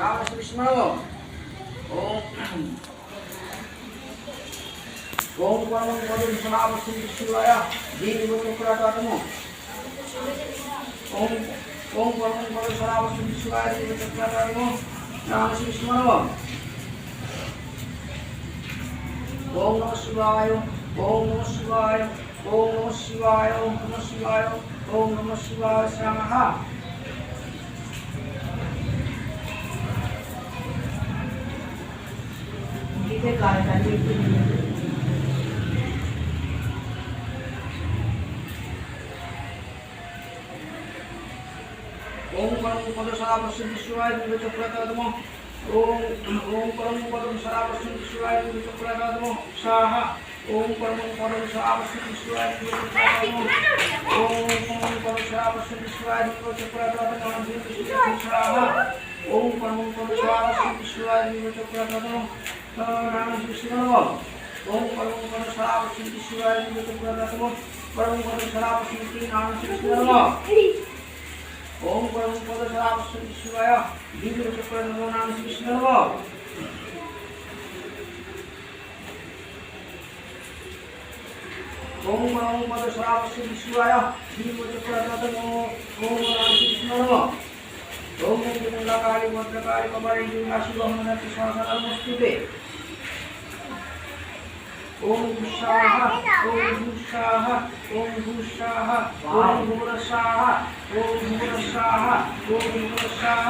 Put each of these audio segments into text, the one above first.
নাম শ্রী বিষ্ণু ওম ওম পরম পদম সনাম শ্রী বিষ্ণুরায় দীর্ঘ চক্রাতম ওম ওম পরম পদম সনাম শ্রী বিষ্ণুরায় দীর্ঘ চক্রাতম নাম শ্রী বিষ্ণু ওম ওম নমঃ শিবায় ওম নমঃ শিবায় ওম নমঃ শিবায় ওম নমঃ শিবায় ওম নমঃ শিবায় স্বাহা দিতে গালটা দিতে ওম পরম পদ সদা পশ্চিম শিবায় দীর্ঘ চক্রাতম ওম ওম পরম পদম সদা পশ্চিম শিবায় দীর্ঘ চক্রাতম স্বাহা ওম পরম পদম সদা পশ্চিম শিবায় দীর্ঘ চক্রাতম ওম পরম পদম সদা পশ্চিম শিবায় দীর্ঘ চক্রাতম স্বাহা ওম পরম পদম সদা পশ্চিম শিবায় দীর্ঘ চক্রাতম নাম বিষ্ণু ওম পরম পদম সদা পশ্চিম শিবায় দীর্ঘ চক্রাতম পরম পদম সদা পশ্চিম নাম বিষ্ণু ওম পরম পদ সদাবশ্রী শিবায় দিব্য চক্র নমো নাম শ্রী কৃষ্ণ নম ওম পরম পদ সদাবশ্রী শিবায় দিব্য চক্র নমো ওম নাম নম মুন্ডকালী ভদ্রকালী কপালী দুর্গাশি গহনতি সহসরা নমস্তুতে ওম ভূষাহ ওম ভূষাহ ওম ভূষাহ ওম ভূরসাহ ওম ভূরসাহ ওম ভূরসাহ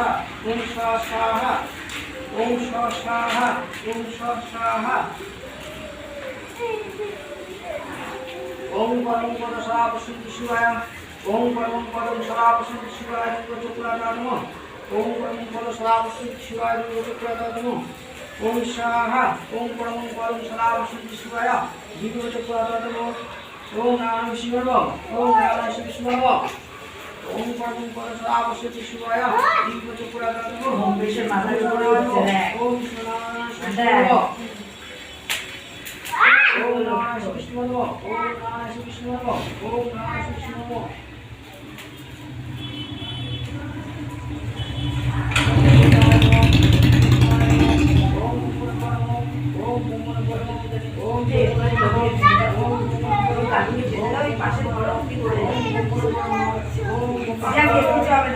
ওম স্বাসাহ ওম স্বাসাহ ওম স্বাসাহ ওম পরম পদ সরাপ শুদ্ধি শিবায় ওম পরম পদম সরাপ শুদ্ধি শিবায় চক্রাতম ওম পরম পদ সরাপ শুদ্ধি শিবায় চক্রাতম ওম সাহা ওম পরম পরম সদাব শুদ্ধি শিবায় দ্বিতীয় চক্রাতম ওম নারায়ণ শিবব ওম নারায়ণ শিব শিবব ওম পরম পরম সদাব শুদ্ধি শিবায় দ্বিতীয় চক্রাতম ওম বেশে মাথা ঘুরে উঠছে রে। ওম নারায়ণ শিব শিবব ওম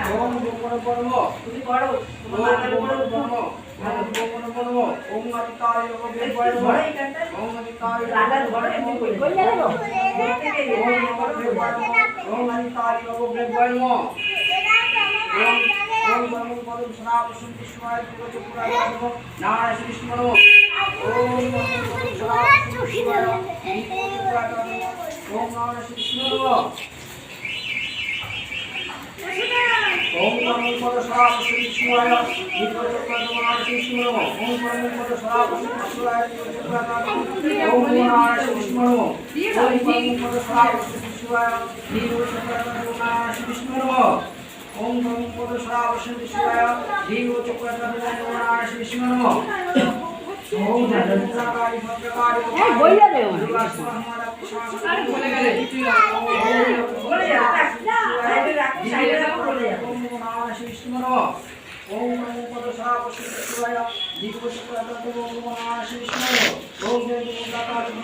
কিছু হবে না তুমি করো তোমার মাথার উপরে উঠো ধরো এইখানটা। রাধা ধরো এমনি করে কই যাবে গো দেখতে গেলে ওম ওম সরাপ শ্রী শিবায় দীর্ঘ চক্রাতম শ্রী শিবম ওম দীর্ঘ চক্রাতম ওম নারায়ণ শ্রী শিবম ওম পরম পদ সরাপ শ্রী শিবায় দীর্ঘ চক্রাতম শ্রী ওম পদ সরাপ শ্রী শিবায় নারায়ণ শ্রী ওম বলে গেলে বলে যাবে সাইডে রাখো সাইডে রাখো বলে যাবে ওম নমঃ শিবায় ওম নমো পদ সরাপ শ্রী শিবায় দীর্ঘ চক্রাতম ওম নমো শিবায় ওম নমো দুর্গাকালী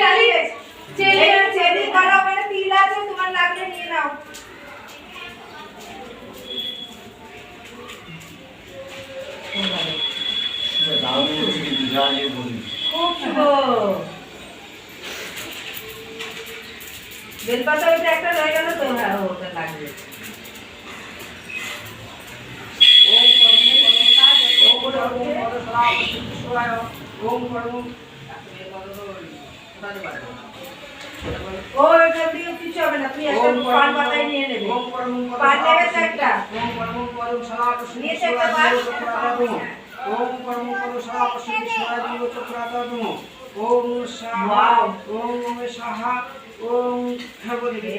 একটু চেরি। চেরি। চেরি কলা ওখানে তিল আছে তোমার লাগলে নিয়ে নাও খুব শুভ বেলপাতা ওইটা একটা রয়ে গেল তো হ্যাঁ ওটা লাগবে ওম পরম ওম পরম পদ সরাপ শিবায় ওম পরম পারে চক্রাতম সাহা সাহা সর্বদেবী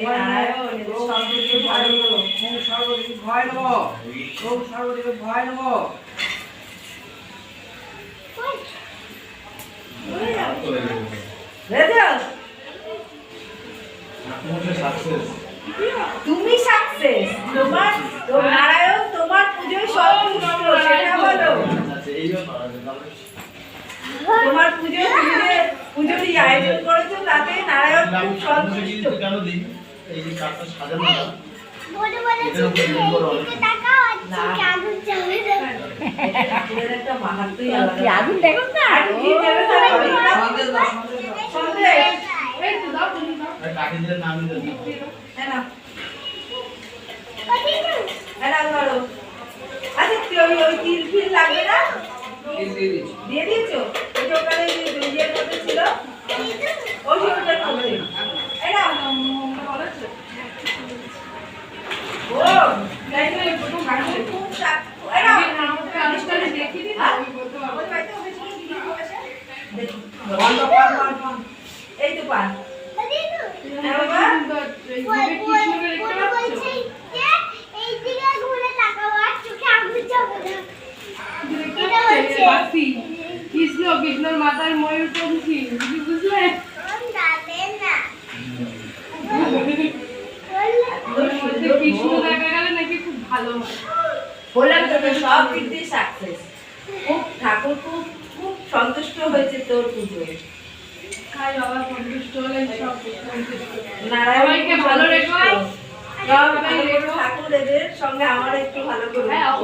সর্বদেবী ভয় নমঃ ওম সর্বদেবী ভয় নমঃ ওম সর্বদেবী ভয় নমঃ তুমি সাকসেস তোমার নারায়ণ তোমার পুজোয় সন্তুষ্ট সেটা বলো। তোমার পুজো তুমি যে আয়োজন করেছ তাতে নারায়ণ খুব সন্তুষ্ট। এই যে সাজানো আগুন দেখো না? হ্যাঁ হ্যাঁ আচ্ছা দিয়ে দিয়েছ ওই ওখানে ইয়ের মধ্যে ছিল ওই ওটার মধ্যে এই ও তাই তো প্রথম গাড়ি খুব সাপ এই না অনুষ্ঠানে দেখিয়ে দিন হ্যাঁ? আমি বলতে পারব ওই বাড়িতে ওখানে ছিল কি দিয়ে বসে? দেখি। পান দাও পান পান পান এই তো পান হ্যাঁ বাবা এইভাবে কৃষ্ণকে দেখতে পাচ্ছ এই দিকে ঘুরে তাকাও আর চোখে আগুন জ্বলে দেখতে এটা পাচ্ছ? হচ্ছে- বাসি কৃষ্ণ কৃষ্ণর মাথায় ময়ূর পঙ্খী বুঝলে কৃষ্ণ দেখা গেলে নাকি খুব ভালো বললাম সব দিক দিয়ে সাকসেস খুব ঠাকুর খুব সন্তুষ্ট হয়েছে তোর পুজোয় নারায়ণ ভালো রেখো। সব সবাই ভালো রেখো। করে ঠাকুর এদের সঙ্গে আমার একটু ভালো করে হ্যাঁ নারায়ণ,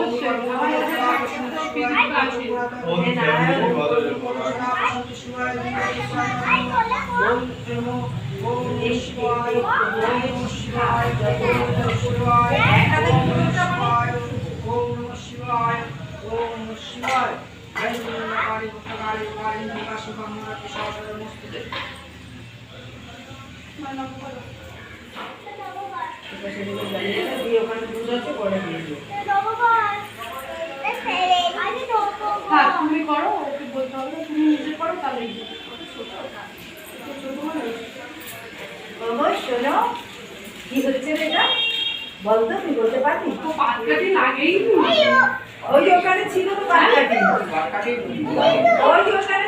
এ ফেলে আরে নববার হ্যাঁ তুমি করো ওকে বলতে হবে তুমি নিজে করো মানে বাবা শোনো কি হচ্ছে এটা? বলতো তুই বলতে পারবি? তো পাতকাটি লাগেই নি। ওই ওখানে ছিল তো কাটকাটি বারকাটি। ওই ওখানে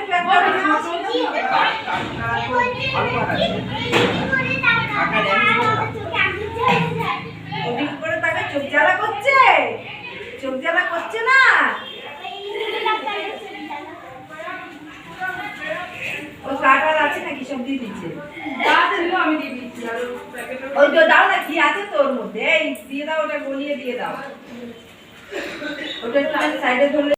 ওদিক করে তাকে চোখ জ্বালা করছে? চোখ জ্বালা করছে না ও কাটার আছে নাকি সব দিয়ে দিচ্ছে যা ছিল আমি দিয়ে দিচ্ছি আর ওর প্যাকেটে ওই তো দাও না কি আছে তোর মধ্যে এই